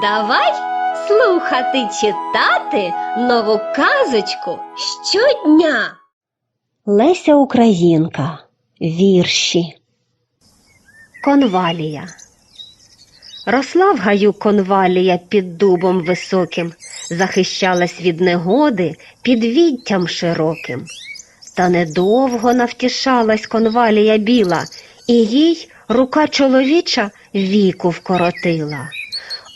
Давай слухати читати нову казочку щодня. Леся Українка. Вірші. Конвалія. Росла в гаю конвалія під дубом високим, захищалась від негоди під віттям широким. Та недовго навтішалась конвалія біла, і їй рука чоловіча віку вкоротила.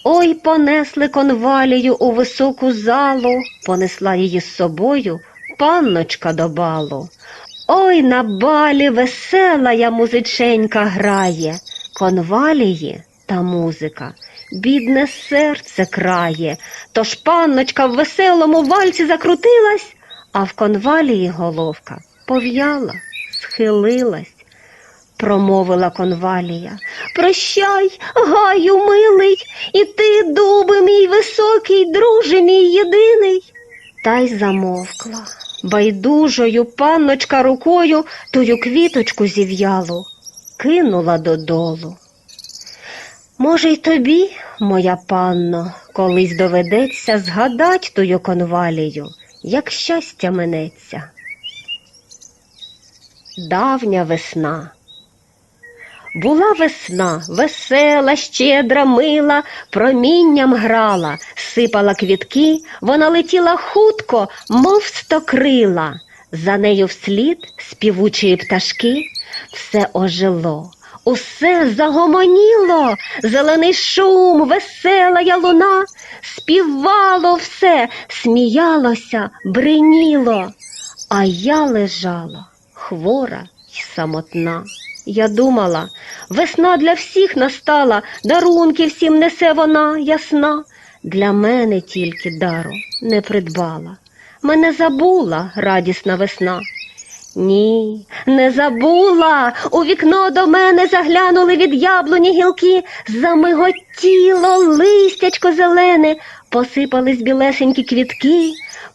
Ой, понесли конвалію у високу залу, понесла її з собою панночка до балу. Ой, на балі весела я музиченька грає, конвалії та музика, бідне серце крає. Тож панночка в веселому вальці закрутилась, а в конвалії головка пов'яла, схилилась. Промовила конвалія. Прощай, гаю милий, і ти, дуби мій високий, друже мій єдиний. Та й замовкла. Байдужою панночка рукою тую квіточку зів'ялу кинула додолу. Може, й тобі, моя панно, колись доведеться згадать тую конвалію, як щастя минеться. Давня весна. Була весна, весела, щедра, мила, промінням грала, сипала квітки, вона летіла хутко, мов стокрила. За нею вслід співучої пташки. Все ожило, усе загомоніло, зелений шум, весела я луна, співало все, сміялося, бриніло, а я лежала хвора й самотна. Я думала, весна для всіх настала, дарунки всім несе вона ясна. Для мене тільки дару не придбала. Мене забула радісна весна. Ні, не забула. У вікно до мене заглянули від яблуні гілки, замиготіло листячко зелене, посипались білесенькі квітки.